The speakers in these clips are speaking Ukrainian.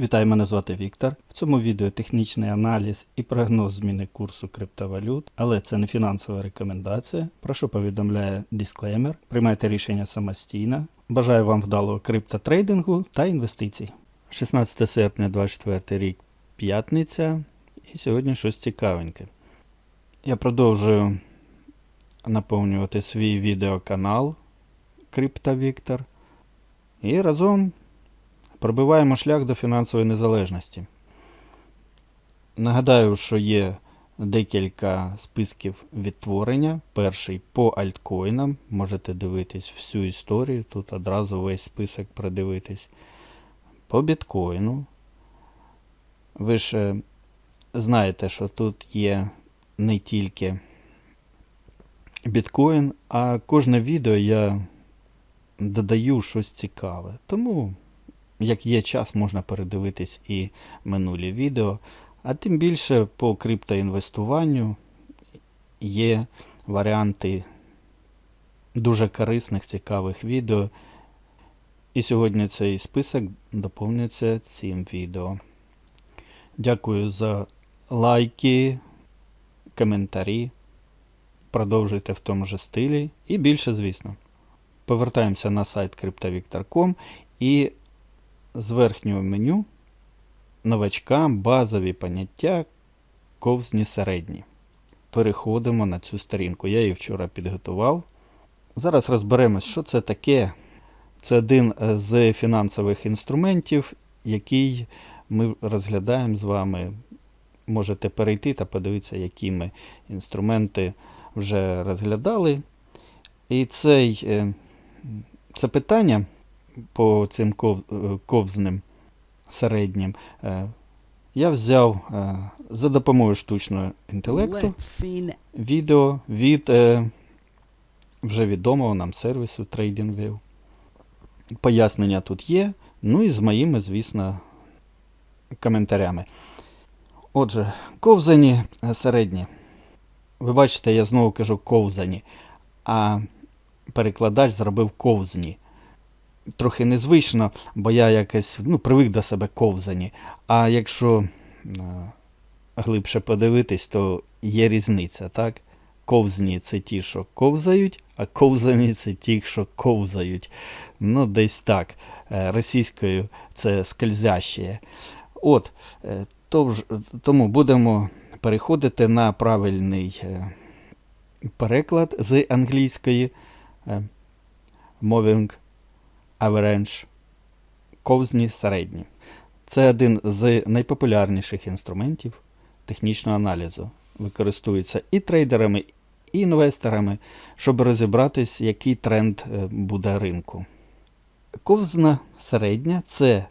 Вітаю, мене звати Віктор. В цьому відео технічний аналіз і прогноз зміни курсу криптовалют, але це не фінансова рекомендація. Про що повідомляє дисклеймер. Приймайте рішення самостійно. Бажаю вам вдалого криптотрейдингу та інвестицій. 16 серпня 24 рік, п'ятниця. І сьогодні щось цікавеньке. Я продовжую наповнювати свій відеоканал Крипто Віктор. І разом пробиваємо шлях до фінансової незалежності. Нагадаю, що є декілька списків відтворення. Перший по альткоїнам. Можете дивитись всю історію. Тут одразу весь список продивитись. По біткоїну. Ви ж е, знаєте, що тут є не тільки біткоін, а кожне відео я додаю щось цікаве. Тому як є час, можна передивитись і минулі відео. А тим більше по криптоінвестуванню є варіанти дуже корисних, цікавих відео. І сьогодні цей список доповнюється цим відео. Дякую за лайки, коментарі. Продовжуйте в тому же стилі. І більше, звісно. Повертаємося на сайт cryptovictor.com і з верхнього меню новачкам базові поняття ковзні середні. Переходимо на цю сторінку. Я її вчора підготував. Зараз розберемось, що це таке. Це один з фінансових інструментів, який ми розглядаємо з вами. Можете перейти та подивитися, які ми інструменти вже розглядали. І цей, е, це питання по цим ков- е, ковзним середнім е, я взяв е, за допомогою штучного інтелекту відео від вже відомого нам сервісу TradingView. Пояснення тут є. Ну і з моїми, звісно, коментарями. Отже, ковзані середні. Ви бачите, я знову кажу ковзані, а перекладач зробив ковзні. Трохи незвично, бо я якось ну, привик до себе ковзані. А якщо е, глибше подивитись, то є різниця, так? Ковзні це ті, що ковзають, а ковзані це ті, що ковзають. Ну, десь так. Е, Російською це скользяще. От, е, тому будемо переходити на правильний переклад з англійської Moving Average ковзні середні. Це один з найпопулярніших інструментів технічного аналізу. Використовується і трейдерами, і інвесторами, щоб розібратись, який тренд е, буде ринку. Ковзна середня це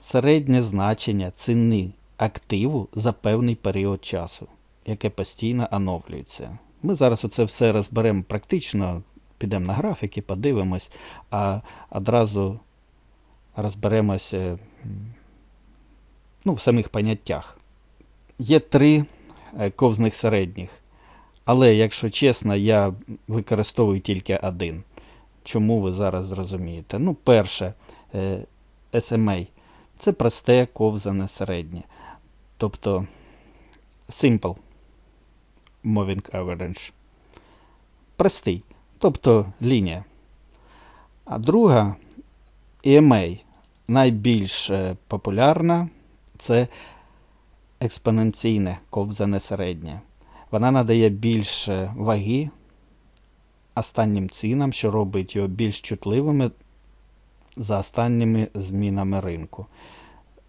середнє значення ціни активу за певний період часу, яке постійно оновлюється. Ми зараз оце все розберемо практично, підемо на графіки, подивимось, а одразу розберемося ну, в самих поняттях. Є три е, ковзних середніх. Але, якщо чесно, я використовую тільки один. Чому ви зараз зрозумієте? Ну, перше, е, SMA це просте ковзане середнє. Тобто Simple Moving Average. Простий. Тобто лінія. А друга EMA найбільш е, популярна це експоненційне ковзане середнє. Вона надає більше ваги останнім цінам, що робить його більш чутливими за останніми змінами ринку.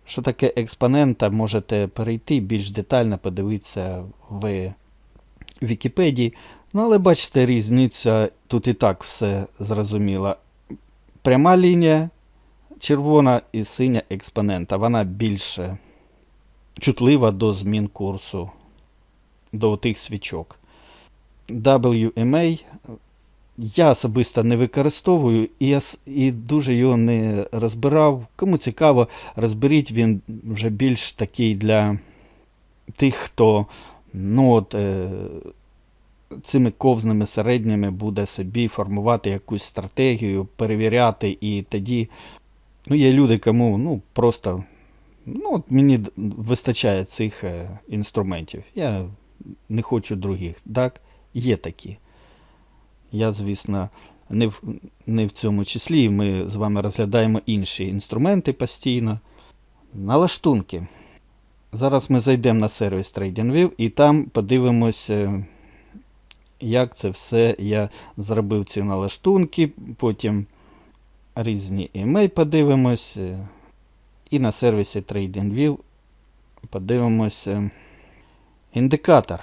Що таке експонента, можете перейти більш детально подивитися в Вікіпедії. Ну, але бачите, різниця тут і так все зрозуміло. Пряма лінія, червона і синя експонента. Вона більше чутлива до змін курсу, до тих свічок. WMA я особисто не використовую і, я, і дуже його не розбирав. Кому цікаво, розберіть він вже більш такий для тих, хто ну, от, е, цими ковзними середніми буде собі формувати якусь стратегію, перевіряти, і тоді ну, є люди, кому ну, просто Ну, от мені вистачає цих е, інструментів. Я не хочу других. Так, є такі. Я, звісно, не в, не в цьому числі. Ми з вами розглядаємо інші інструменти постійно. Налаштунки. Зараз ми зайдемо на сервіс TradingView і там подивимося, як це все я зробив ці налаштунки. Потім різні імей подивимось. е, І на сервісі TradingView подивимося індикатор.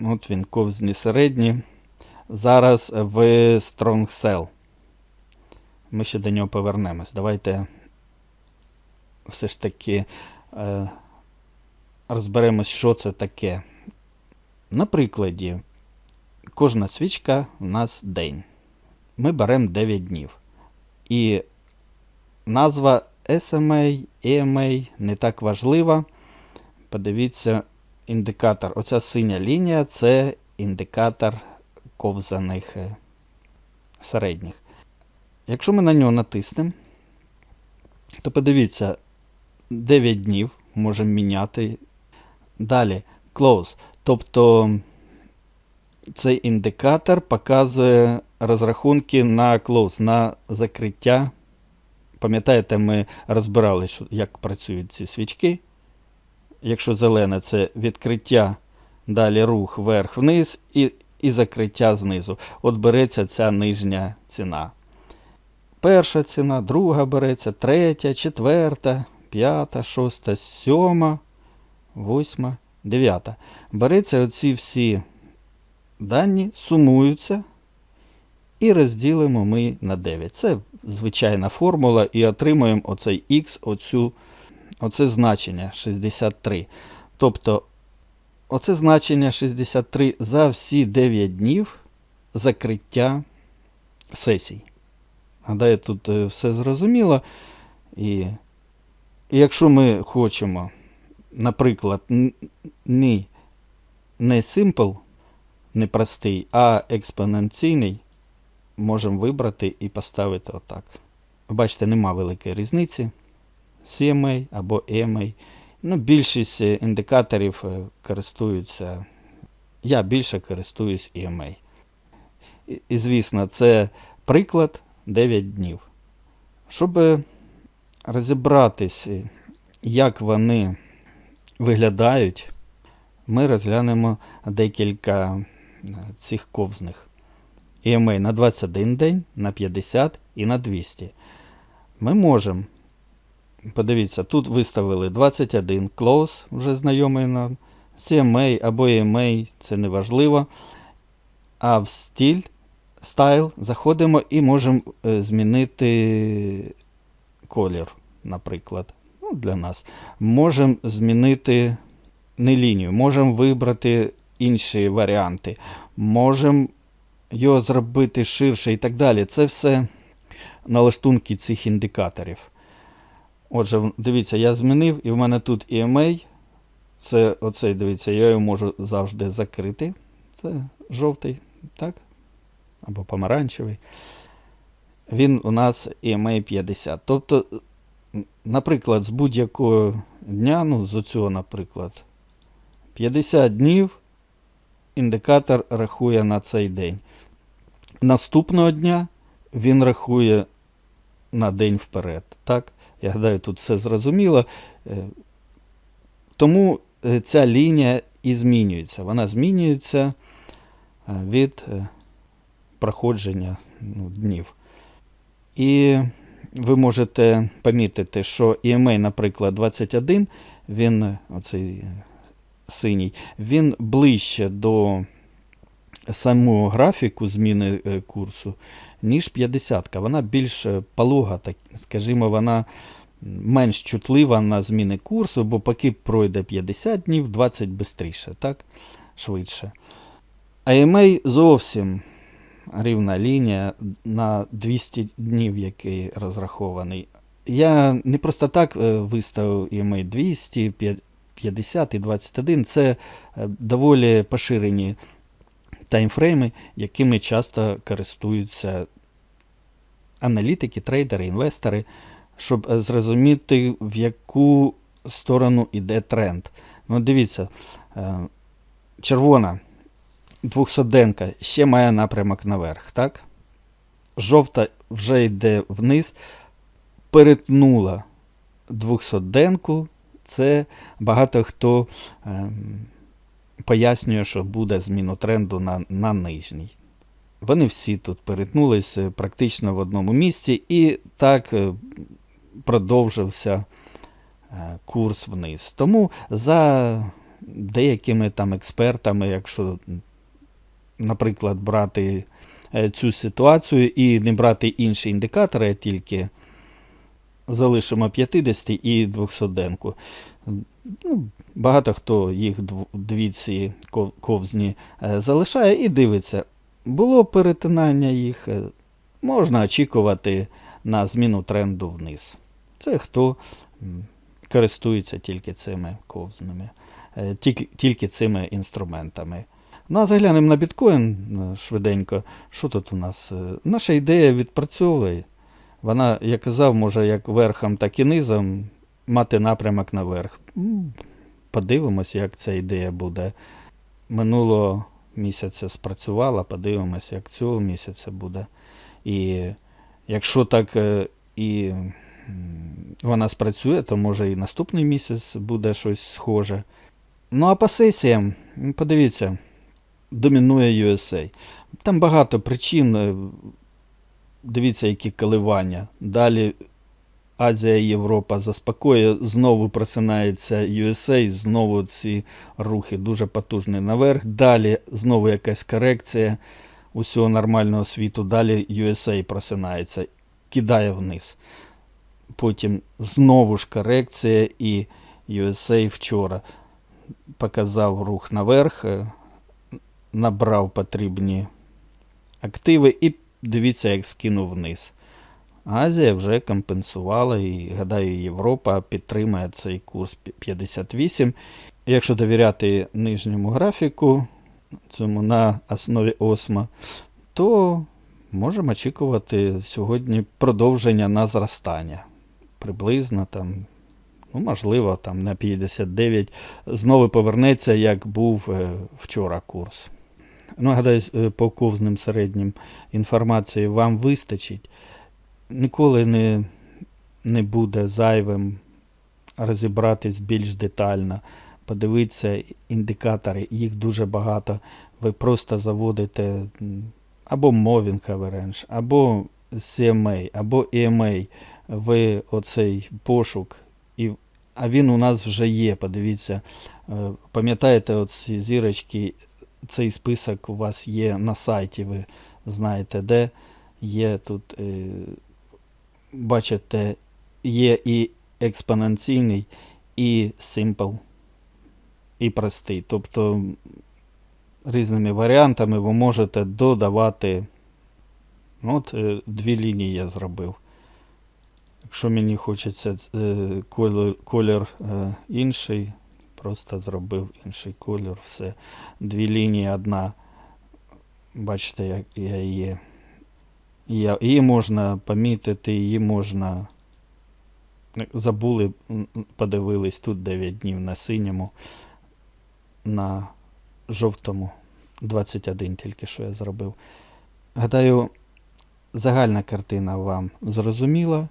От він ковзні середні. Зараз в Strong Sell. Ми ще до нього повернемось. Давайте все ж таки е, розберемось, що це таке. На прикладі, кожна свічка у нас день. Ми беремо 9 днів. І назва SMA, EMA не так важлива. Подивіться, індикатор. Оця синя лінія це індикатор ковзаних е, середніх. Якщо ми на нього натиснемо, то подивіться, 9 днів можемо міняти. Далі close. Тобто цей індикатор показує розрахунки на close, на закриття. Пам'ятаєте, ми розбирали, як працюють ці свічки. Якщо зелене, це відкриття, далі рух вверх-вниз і, і закриття знизу. От береться ця нижня ціна. Перша ціна, друга береться, третя, четверта, п'ята, шоста, сьома, восьма, дев'ята. Береться оці всі дані, сумуються і розділимо ми на 9. Це звичайна формула і отримуємо оцей х, оцю, оце значення 63. Тобто, оце значення 63 за всі 9 днів закриття сесій. Гадаю, тут е, все зрозуміло. І, якщо ми хочемо, наприклад, не, не simple, не простий, а експоненційний, можемо вибрати і поставити отак. Бачите, нема великої різниці. CMA або EMA. Ну, більшість е, індикаторів е, користуються. Я більше користуюсь EMA. І, і звісно, це приклад 9 днів. Щоб е, розібратись, як вони виглядають, ми розглянемо декілька цих ковзних. EMA на 21 день, на 50 і на 200. Ми можемо, подивіться, тут виставили 21 close, вже знайомий нам, CMA або EMA, це не важливо. А в стиль, стайл заходимо і можемо е, змінити колір, наприклад. Ну, для нас. Можемо змінити не лінію, можемо вибрати інші варіанти. Можемо його зробити ширше і так далі. Це все налаштунки цих індикаторів. Отже, дивіться, я змінив, і в мене тут EMA. Це оцей, дивіться, я його можу завжди закрити. Це жовтий, так? Або помаранчевий. Він у нас EMA 50. Тобто, наприклад, з будь-якого дня, ну, з оцього, наприклад, 50 днів індикатор рахує на цей день. Наступного дня він рахує на день вперед. Так? Я гадаю, тут все зрозуміло. Е, Тому е, ця лінія і змінюється. Вона змінюється е, від проходження ну, днів. І ви можете помітити, що EMA, наприклад, 21, він, оцей синій, він ближче до самого графіку зміни е, курсу, ніж 50. Вона більш е, полога, так, скажімо, вона менш чутлива на зміни курсу, бо поки пройде 50 днів, 20 швидше, так? Швидше. А EMA зовсім рівна лінія на 200 днів, який розрахований. Я не просто так е, виставив EMA 200, 50 і 21. Це е, доволі поширені таймфрейми, якими часто користуються аналітики, трейдери, інвестори, щоб е, зрозуміти, в яку сторону йде тренд. Ну, дивіться, е, червона 200-денка ще має напрямок наверх, так? Жовта вже йде вниз, перетнула 200-денку. Це багато хто ем, пояснює, що буде зміну тренду на, на нижній. Вони всі тут перетнулися практично в одному місці, і так е, продовжився е, курс вниз. Тому за деякими там експертами, якщо, наприклад, брати е, цю ситуацію і не брати інші індикатори, а тільки залишимо 50 і 200 денку. Ну, багато хто їх дві ці ковзні е, залишає і дивиться. Було перетинання їх, е, можна очікувати на зміну тренду вниз. Це хто користується тільки цими ковзними, е, тільки, цими інструментами. Ну а заглянемо на біткоін швиденько. Що тут у нас? Наша ідея відпрацьовує. Вона, я казав, може як верхом, так і низом мати напрямок наверх. Подивимось, як ця ідея буде. Минулого місяця спрацювала, подивимось, як цього місяця буде. І якщо так е, і вона спрацює, то може і наступний місяць буде щось схоже. Ну а по сесіям, подивіться, домінує USA. Там багато причин. Дивіться, які коливання. Далі Азія Європа заспокоює, знову просинається USA, знову ці рухи дуже потужні наверх. Далі знову якась корекція усього нормального світу. Далі USA просинається, кидає вниз. Потім знову ж корекція, і USA вчора показав рух наверх, е, набрав потрібні активи і дивіться, як скинув вниз. Азія вже компенсувала і, гадаю, Європа підтримає цей курс 58. Якщо довіряти нижньому графіку, цьому на основі осма, то можемо очікувати сьогодні продовження на зростання. Приблизно там, ну, можливо, там на 59 знову повернеться, як був е, вчора курс. Ну, гадаю, е, по ковзним середнім інформації вам вистачить. Ніколи не, не буде зайвим розібратись більш детально, подивитися індикатори, їх дуже багато. Ви просто заводите або Moving Average, або CMA, або EMA. Ви оцей пошук, і, а він у нас вже є. Подивіться, Е, пам'ятаєте, оці зірочки, цей список у вас є на сайті, ви знаєте, де є тут, е, бачите, є і експоненційний, і simple, і простий. Тобто різними варіантами ви можете додавати. От е, дві лінії я зробив. Якщо мені хочеться е, колір, інший, просто зробив інший колір, все. Дві лінії, одна. Бачите, як я її. Я, її можна помітити, її можна. Забули, м, м, подивились тут 9 днів на синьому, на жовтому 21 тільки що я зробив. Гадаю, загальна картина вам зрозуміла.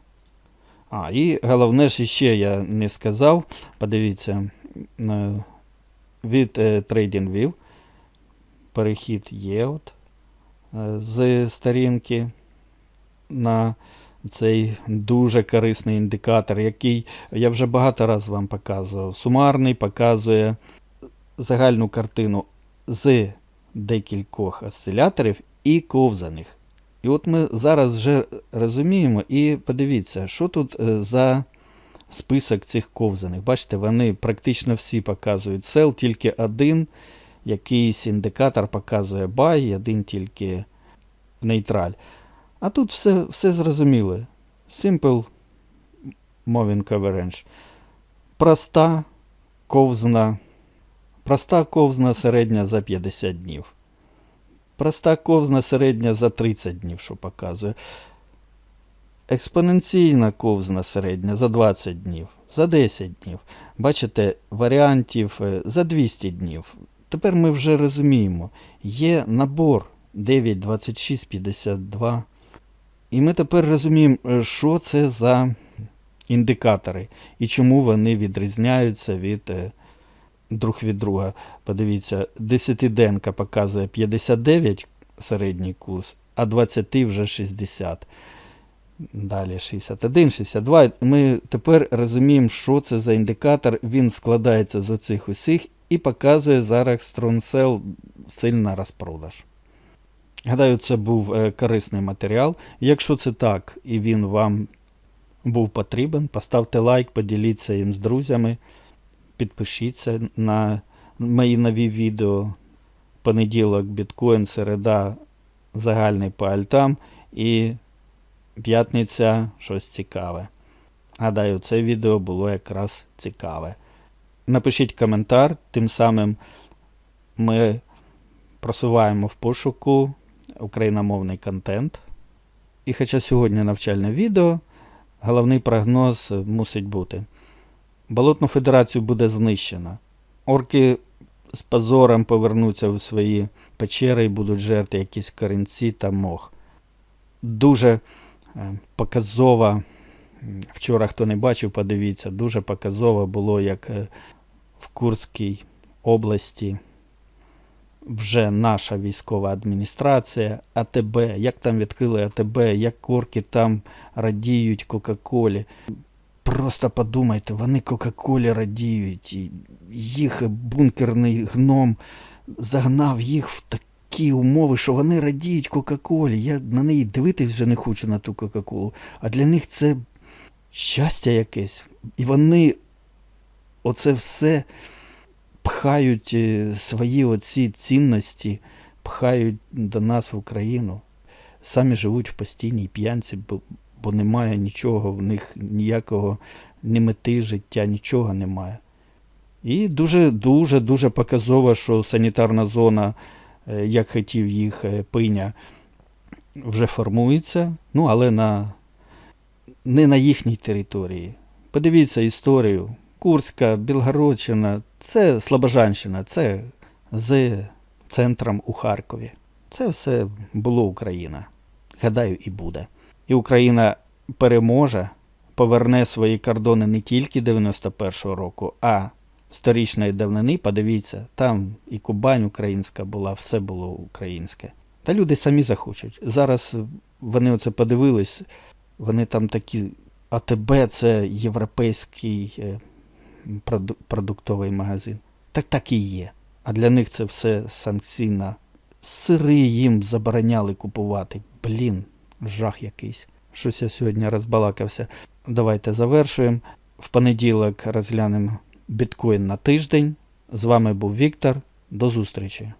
А, і головне ж ще я не сказав. Подивіться, е, від е, TradingView перехід є от, е, з сторінки на цей дуже корисний індикатор, який я вже багато разів вам показував. Сумарний показує загальну картину з декількох осциляторів і ковзаних. І от ми зараз вже розуміємо, і подивіться, що тут е, за список цих ковзаних. Бачите, вони практично всі показують сел, тільки один якийсь індикатор показує buy, один тільки нейтраль. А тут все, все зрозуміло. Simple Moving Average. Проста ковзна. Проста ковзна середня за 50 днів. Проста ковзна середня за 30 днів, що показує. Експоненційна ковзна середня за 20 днів, за 10 днів. Бачите, варіантів е, за 200 днів. Тепер ми вже розуміємо, є набор 9, 26, 52. І ми тепер розуміємо, е, що це за індикатори і чому вони відрізняються від е, друг від друга. Подивіться, 10-денка показує 59 середній курс, а 20 вже 60. Далі 61, 62. Ми тепер розуміємо, що це за індикатор. Він складається з оцих усіх і показує зараз StrongSell сильна розпродаж. Гадаю, це був е, корисний матеріал. Якщо це так і він вам був потрібен, поставте лайк, поділіться їм з друзями, підпишіться на мої нові відео. Понеділок, біткоін, середа, загальний по альтам і п'ятниця щось цікаве. Гадаю, це відео було якраз цікаве. Напишіть коментар, тим самим ми просуваємо в пошуку україномовний контент. І хоча сьогодні навчальне відео, головний прогноз мусить бути. Болотну федерацію буде знищено. Орки з позором повернуться у свої печери і будуть жерти якісь корінці та мох. Дуже показова. Вчора, хто не бачив, подивіться, дуже показово було, як е, в Курській області вже наша військова адміністрація, АТБ, як там відкрили АТБ, як корки там радіють Кока-Колі. Просто подумайте, вони Кока-Колі радіють, їх бункерний гном загнав їх в такі умови, що вони радіють Кока-Колі. Я на неї дивитись вже не хочу на ту Кока-Колу. А для них це щастя якесь. І вони оце все пхають е, свої оці цінності, пхають до нас в Україну. Самі живуть в постійній п'янці, бо, бо немає нічого, в них ніякого ні мети життя, нічого немає. І дуже, дуже, дуже показово, що санітарна зона, як хотів їх е, пиня, вже формується, ну, але на, не на їхній території. Подивіться історію. Курська, Білгородщина, це Слобожанщина, це з центром у Харкові. Це все було Україна. Гадаю, і буде. І Україна переможе, поверне свої кордони не тільки 91-го року, а сторічної давнини. Подивіться, там і Кубань українська була, все було українське. Та люди самі захочуть. Зараз вони оце подивились, вони там такі. АТБ це європейський е, продуктовий магазин. Так так і є. А для них це все санкційна. Сири їм забороняли купувати. Блін, жах якийсь. Щось я сьогодні розбалакався. Давайте завершуємо. В понеділок розглянемо біткоін на тиждень. З вами був Віктор. До зустрічі.